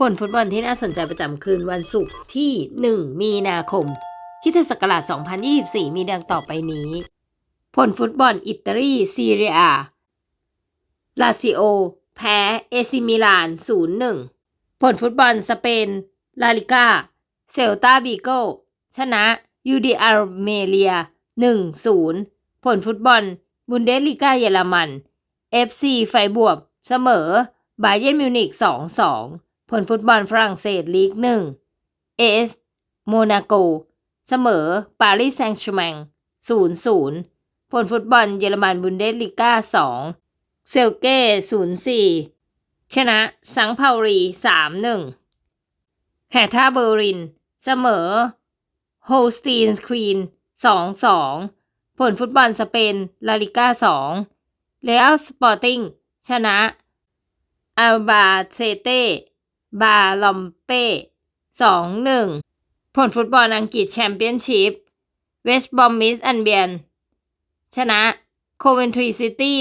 ผลฟุตบอลที่น่าสนใจประจำคืนวันศุกร์ที่ 1 มีนาคมคริสตศักราช2024 มีดังต่อไปนี้ ผลฟุตบอลอิตาลีซีเรียลาซิโอ แพ้ เอซิมิลาน 0-1 ผลฟุตบอลสเปน ลาลิกาเซลตาบิโกชนะยูดีอาร์เมเลีย 1-0 ผลฟุตบอล บุนเดสลิกาเยอรมัน FC ไฟบวบ เสมอบาเยร์นมิวนิก2-2 ผลฟุตบอลฝรั่งเศสลีก1เอสโมนาโก เสมอ ปารีสแซงต์แชร์แมง0-0ผลฟุตบอลเยอรมันบุนเดสลิก้า2เซลเก้0-4ชนะสังเภารี3-1แฮท่าเบอร์ลิน เสมอ โฮสตีนควีน2-2ผลฟุตบอลสเปน ลาลิก้า2เรอัลสปอร์ติงชนะอัลบาเซเต บาลอมเป้2-1ผลฟุตบอลอังกฤษแชมเปี้ยนชิพเวสต์บอมมิสอันเบียน ชนะโคเวนทรีซิตี้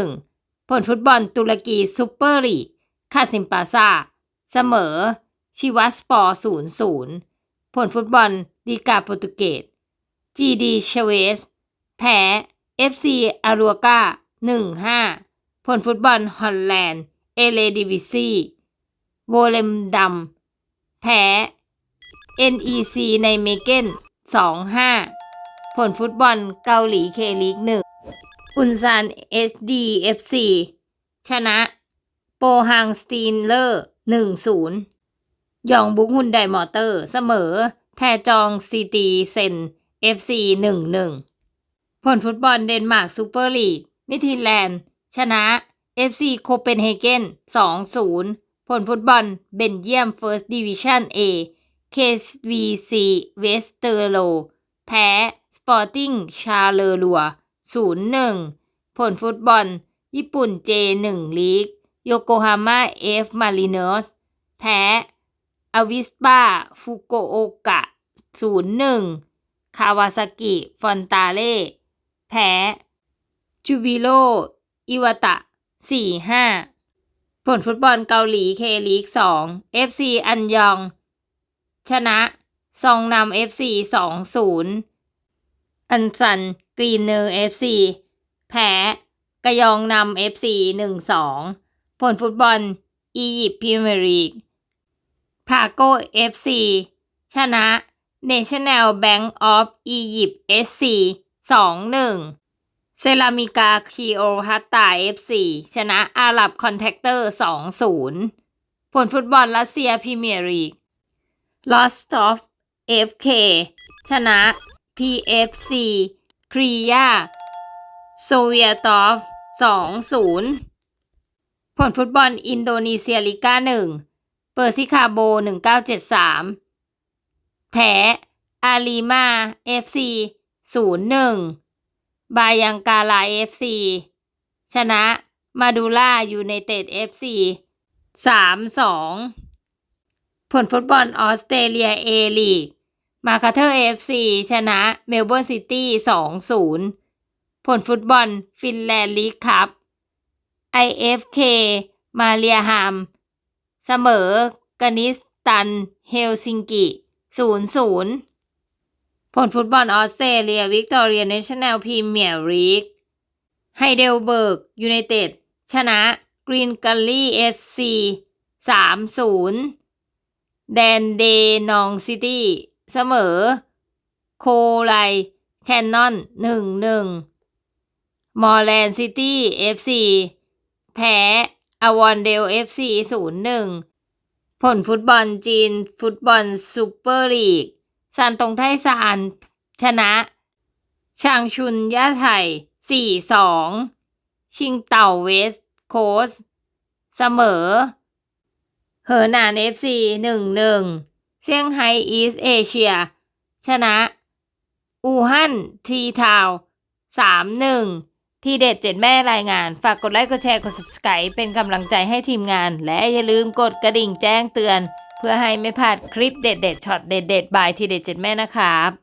2-1ผลฟุตบอลตุรกีซูเปอร์ลีกคาซิมปาซาเสมอ ชิวัสปอร์0-0ผลฟุตบอลลีกาโปรตุเกสจีดีเชเวสแพ้ FC อารัวกา1-5ผลฟุตบอลฮอลแลนด์ เอเลดิวิซี โวเลมดัมแพ้ NEC ในเมเกน2-5 ผลฟุตบอลเกาหลีเคลีก1อุนซาน SDFC ชนะ โปฮังสตีนเลอร์ 1-0 ยองบุกฮุนไดมอเตอร์ เสมอ แทจองซีตีเซน FC 1-1 ผลฟุตบอลเดนมาร์กซูเปอร์ลีก มิทิแลนด์ ชนะ FC โคเปนเฮเกน 2-0 ผลฟุตบอลเบนเยียม First Division A KVC เวสเตอร์โลแพ้ Sporting ชาเลอรัว 0-1 ผลฟุตบอล ญี่ปุ่น J1 ลีกโยโกฮาม่าเอฟมาริเนอร์แพ้อวิสปาฟุโกโอกะ 0-1 คาวาซากิ ฟอนตาเล่แพ้จูบิโรอิวตะ 4-5 ผลฟุตบอลเกาหลีเคลีก2 FC อันยอง ชนะซองนำ FC 2-0อันซันกรีนเนอร์ FC แพ้กะยองนำ FC 1-2ผลฟุตบอลอียิปต์พรีเมียร์ลีกพาโก FC ชนะ National Bank of Egypt SC 2-1 เซรามิกาคีโอฮัตตา FC ชนะอาหรับคอนแทคเตอร์ 2-0 ผลฟุตบอลรัสเซียพรีเมียร์ลีกลอสตอฟ FK ชนะ PFC ครียาโซเวียตอฟ 2-0 ผลฟุตบอลอินโดนีเซียลีกา1 เปอร์ซิคาโบ 1973 แพ้อาลีมา FC 0-1 บายังกาลา FC ชนะมาดูล่ายูไนเต็ด FC 3-2ผลฟุตบอลออสเตรเลียเอลีกมาคาเทอร์ FC ชนะเมลเบิร์นซิตี้2-0ผลฟุตบอลฟินแลนด์ลีกคัพ IFK มาเรียฮามเสมอกานิสตัน เฮลซิงกิ 0-0 ผลฟุตบอลออสเตรเลียวิกตอเรียเนชั่นแนลพรีเมียร์ลีกไฮเดลเบิร์กยูไนเต็ดชนะกรีนกัลลี่เอสซี3-0แดนเดนองซิตี้เสมอ โคไลแคนนอน1-1มอร์แลนด์ซิตี้ FC แพ้อวอนเดล FC 0-1ผลฟุตบอลจีน ฟุตบอลซูเปอร์ลีก ซานตงไทซานชนะชางชุนย่าไทย4-2ชิงเต่าเวสโคสเสมอ เหอหนาน FC 1-1เซี่ยงไฮ้อีสเอเชีย ชนะ อูฮั่นทีทาว3-1ที่เด็ดเจ็ดแม่รายงาน ฝากกดไลค์ กดแชร์ กด subscribe เป็นกำลังใจให้ทีมงาน และอย่าลืมกดกระดิ่งแจ้งเตือน เพื่อให้ไม่พลาดคลิปเด็ดๆช็อตเด็ดๆบายทีเด็ดเจ็ดแม่นะครับ